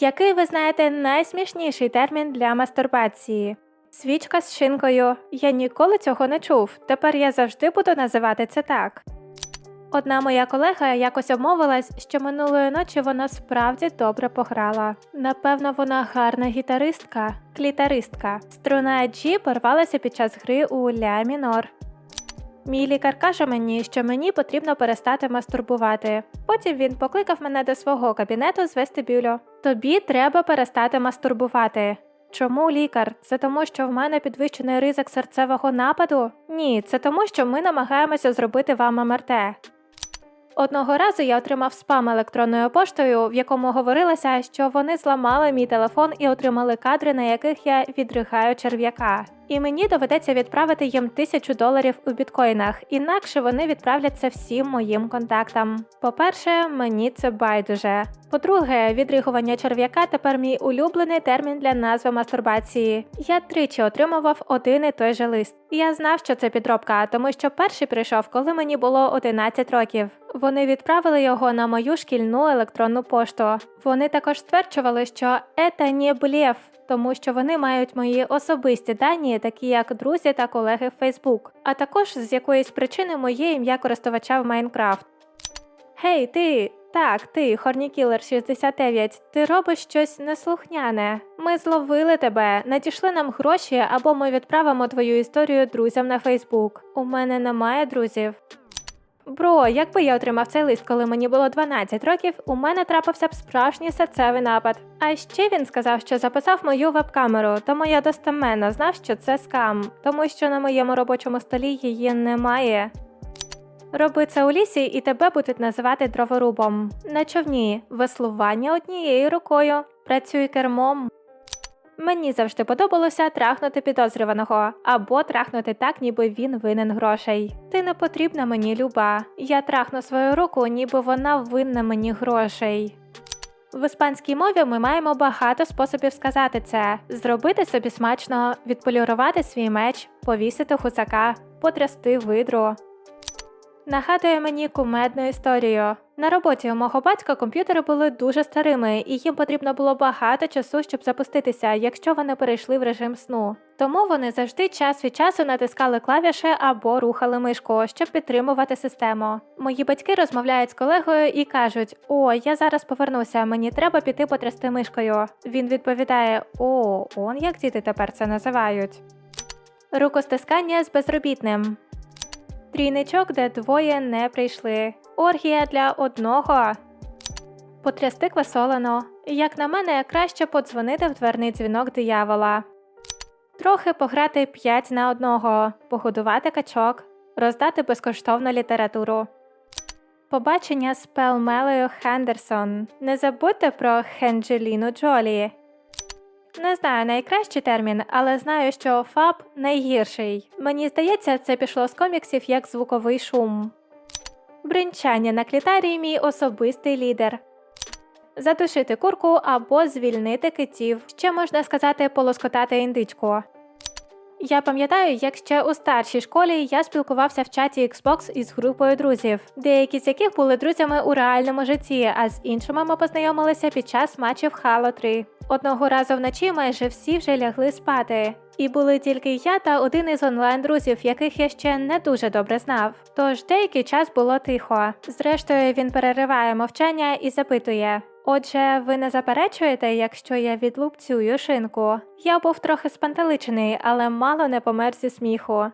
Який ви знаєте найсмішніший термін для мастурбації? Свічка з шинкою. Я ніколи цього не чув. Тепер я завжди буду називати це так. Одна моя колега якось обмовилась, що минулої ночі вона справді добре пограла. Напевно, вона гарна гітаристка, клітаристка. Струна G порвалася під час гри у ля мінор. Мій лікар каже мені, що мені потрібно перестати мастурбувати. Потім він покликав мене до свого кабінету з вестибюлю. Тобі треба перестати мастурбувати. Чому лікар? Це тому, що в мене підвищений ризик серцевого нападу? Ні, це тому, що ми намагаємося зробити вам МРТ. Одного разу я отримав спам електронною поштою, в якому говорилося, що вони зламали мій телефон і отримали кадри, на яких я відригаю черв'яка. І мені доведеться відправити їм тисячу доларів у біткоїнах, інакше вони відправлять це всім моїм контактам. По-перше, мені це байдуже. По-друге, відригування черв'яка тепер мій улюблений термін для назви мастурбації. Я тричі отримував один і той же лист. Я знав, що це підробка, тому що перший прийшов, коли мені було 11 років. Вони відправили його на мою шкільну електронну пошту. Вони також стверджували, що «это не блеф», тому що вони мають мої особисті дані, такі як друзі та колеги в Facebook, а також з якоїсь причини моє ім'я користувача в Майнкрафт. Гей, ти! Так, ти, Хорнікілер 69, ти робиш щось неслухняне. Ми зловили тебе, надійшли нам гроші, або ми відправимо твою історію друзям на Фейсбук. У мене немає друзів. Бро, якби я отримав цей лист, коли мені було 12 років, у мене трапився б справжній серцевий напад. А ще він сказав, що записав мою веб-камеру, тому я достеменно знав, що це скам, тому що на моєму робочому столі її немає. Роби це у лісі, і тебе будуть називати дроворубом. На човні веслування однією рукою, працюй кермом. Мені завжди подобалося трахнути підозрюваного або трахнути так, ніби він винен грошей. Ти не потрібна мені, люба. Я трахну свою руку, ніби вона винна мені грошей. В іспанській мові ми маємо багато способів сказати це: зробити собі смачно, відполірувати свій меч, повісити гусака, потрясти видру. Нагадує мені кумедну історію. На роботі у мого батька комп'ютери були дуже старими, і їм потрібно було багато часу, щоб запуститися, якщо вони перейшли в режим сну. Тому вони завжди час від часу натискали клавіші або рухали мишку, щоб підтримувати систему. Мої батьки розмовляють з колегою і кажуть: О, я зараз повернуся, мені треба піти потрясти мишкою. Він відповідає: О, он як діти тепер це називають. Рукостискання з безробітним. Трійничок, де двоє не прийшли. Оргія для одного. Потрясти квасолену. Як на мене, краще подзвонити в дверний дзвінок диявола. Трохи пограти 5 на одного, погодувати качок, роздати безкоштовну літературу. Побачення з Пелмелею Хендерсон. Не забудьте про Хенджеліну Джолі. Не знаю найкращий термін, але знаю, що фаб найгірший. Мені здається, це пішло з коміксів як звуковий шум. Бринчання на клітарії мій особистий лідер. Задушити курку або звільнити китів. Ще можна сказати полоскотати індичку. Я пам'ятаю, як ще у старшій школі я спілкувався в чаті Xbox із групою друзів, деякі з яких були друзями у реальному житті, а з іншими ми познайомилися під час матчів Halo 3. Одного разу вночі майже всі вже лягли спати. І були тільки я та один із онлайн-друзів, яких я ще не дуже добре знав. Тож деякий час було тихо. Зрештою, він перериває мовчання і запитує: Отже, ви не заперечуєте, якщо я відлупцюю шинку? Я був трохи спантеличений, але мало не помер зі сміху.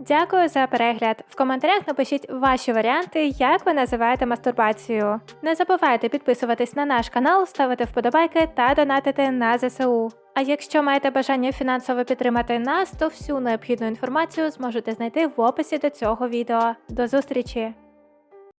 Дякую за перегляд. В коментарях напишіть ваші варіанти, як ви називаєте мастурбацію. Не забувайте підписуватись на наш канал, ставити вподобайки та донатити на ЗСУ. А якщо маєте бажання фінансово підтримати нас, то всю необхідну інформацію зможете знайти в описі до цього відео. До зустрічі!